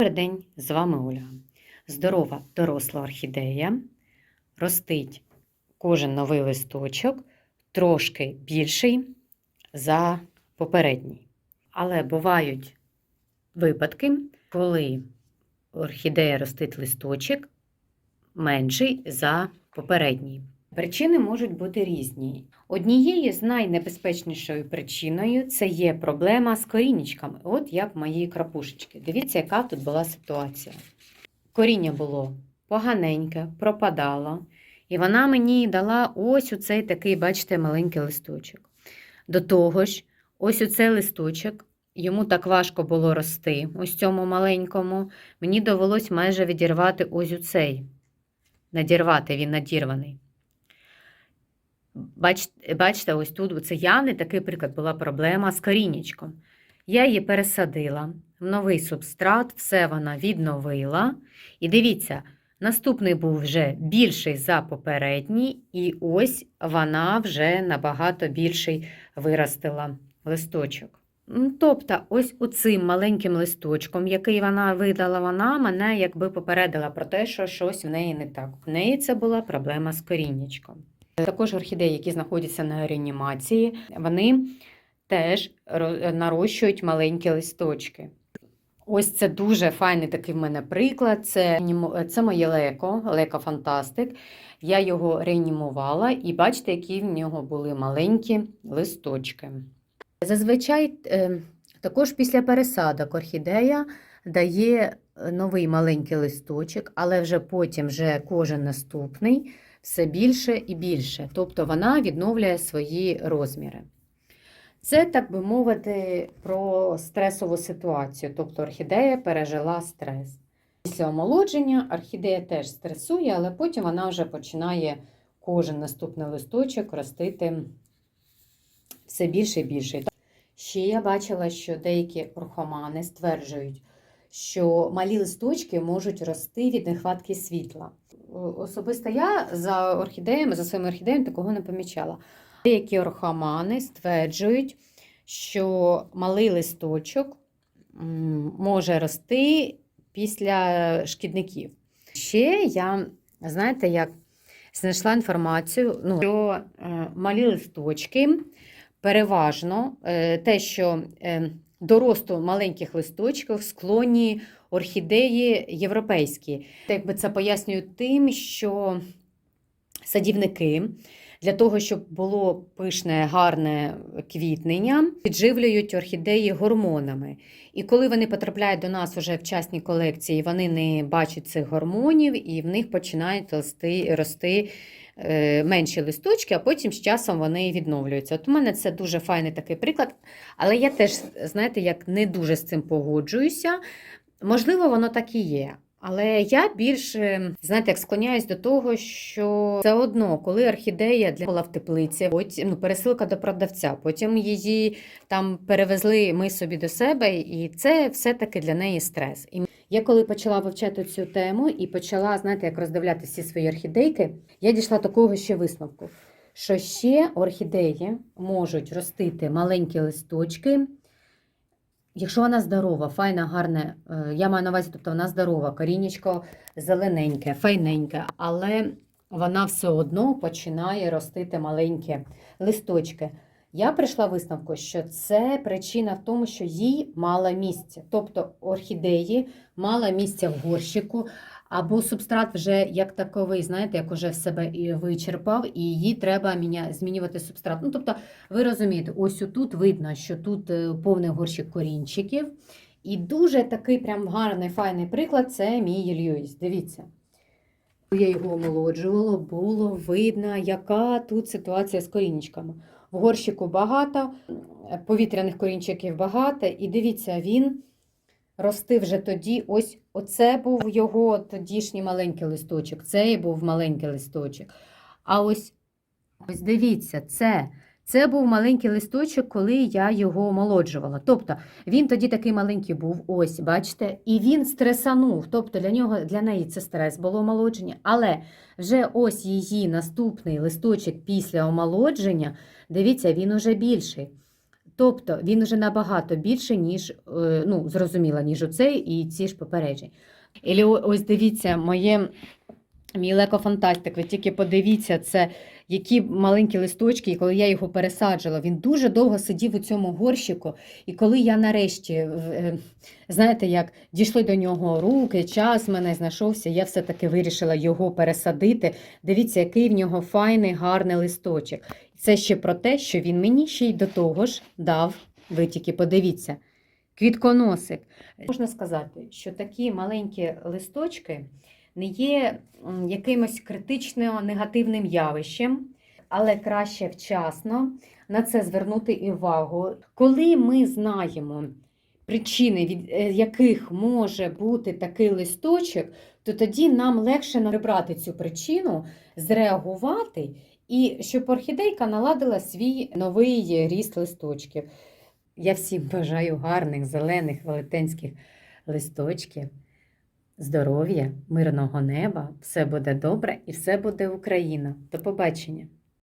Добрий день, з вами Ольга. Здорова доросла орхідея. Ростить кожен новий листочок трошки більший за попередній. Але бувають випадки, коли орхідея ростить листочок менший за попередній. Причини можуть бути різні. Однією з найнебезпечнішою причиною це є проблема з корінечками, от як мої крапушечки. Дивіться, яка тут була ситуація. Коріння було поганеньке, пропадало, і вона мені дала ось у цей такий, бачите, маленький листочок. До того ж, ось у цей листочок, йому так важко було рости, ось цьому маленькому. Мені довелось майже відірвати ось у цей. Надірвати, він надірваний. Бачите, бачите, ось тут це явний такий приклад була проблема з корінечком. Я її пересадила в новий субстрат, все вона відновила. І дивіться, наступний був вже більший за попередній, і ось вона вже набагато більший виростила листочок. Тобто, ось оцим маленьким листочком, який вона видала, вона мене якби попередила про те, що щось в неї не так. В неї це була проблема з коріннячком. Також орхідеї, які знаходяться на реанімації, вони теж нарощують маленькі листочки. Ось це дуже файний такий в мене приклад. Це, це моє леко, леко Фантастик. Я його реанімувала, і бачите, які в нього були маленькі листочки. Зазвичай е, також після пересадок орхідея дає е, новий маленький листочок, але вже потім вже кожен наступний все більше і більше. Тобто вона відновлює свої розміри. Це, так би мовити, про стресову ситуацію. Тобто орхідея пережила стрес. Після омолодження орхідея теж стресує, але потім вона вже починає кожен наступний листочок ростити все більше і більше. Ще я бачила, що деякі орхомани стверджують, що малі листочки можуть рости від нехватки світла. Особисто я за орхідеями, за своїми орхідеями такого не помічала. Деякі орхомани стверджують, що малий листочок може рости після шкідників. Ще я, знаєте, як знайшла інформацію, ну, що е, малі листочки переважно е, те, що е, до росту маленьких листочків склонні орхідеї європейські. Якби це пояснюю тим, що садівники для того, щоб було пишне, гарне квітнення, підживлюють орхідеї гормонами. І коли вони потрапляють до нас вже в частні колекції, вони не бачать цих гормонів, і в них починають рости, рости е, менші листочки, а потім з часом вони відновлюються. От у мене це дуже файний такий приклад, але я теж, знаєте, як не дуже з цим погоджуюся. Можливо, воно так і є. Але я більше, знаєте, як склоняюсь до того, що все одно, коли орхідея для була в теплиці, потім ну, пересилка до продавця, потім її там перевезли ми собі до себе, і це все-таки для неї стрес. І я коли почала вивчати цю тему і почала, знаєте, як роздивляти всі свої орхідейки, я дійшла такого ще висновку, що ще орхідеї можуть ростити маленькі листочки. Якщо вона здорова, файна, гарна, е, я маю на увазі, тобто вона здорова, корінечко зелененьке, файненьке, але вона все одно починає ростити маленькі листочки. Я прийшла висновку, що це причина в тому, що їй мало місця. Тобто орхідеї мало місця в горщику, або субстрат вже як таковий, знаєте, як уже в себе і вичерпав, і їй треба змінювати субстрат. Ну, тобто, ви розумієте, ось тут видно, що тут е, повний горщик корінчиків. І дуже такий прям гарний, файний приклад це мій Льюіс. Дивіться. Я його омолоджувала, було видно, яка тут ситуація з корінчиками. В горщику багато, повітряних корінчиків багато, і дивіться, він рости вже тоді. Ось оце був його тодішній маленький листочок, цей був маленький листочок. А ось, ось дивіться, це. Це був маленький листочок, коли я його омолоджувала. Тобто він тоді такий маленький був, ось, бачите, і він стресанув. Тобто для нього, для неї це стрес було омолодження. Але вже ось її наступний листочок після омолодження, дивіться, він уже більший. Тобто він уже набагато більше, ніж, е, ну, зрозуміло, ніж оцей і ці ж попереджень. І ось дивіться, моє мій лекофантастик, ви тільки подивіться, це які маленькі листочки, і коли я його пересаджувала, він дуже довго сидів у цьому горщику. І коли я нарешті, е, знаєте, як дійшли до нього руки, час мене знайшовся, я все-таки вирішила його пересадити. Дивіться, який в нього файний, гарний листочок. Це ще про те, що він мені ще й до того ж дав, ви тільки подивіться, квітконосик. Можна сказати, що такі маленькі листочки не є якимось критично негативним явищем, але краще вчасно на це звернути увагу. Коли ми знаємо причини, від е, яких може бути такий листочок, то тоді нам легше прибрати цю причину, зреагувати, і щоб орхідейка наладила свій новий ріст листочків. Я всім бажаю гарних, зелених, велетенських листочків здоров'я, мирного неба, все буде добре і все буде Україна. До побачення!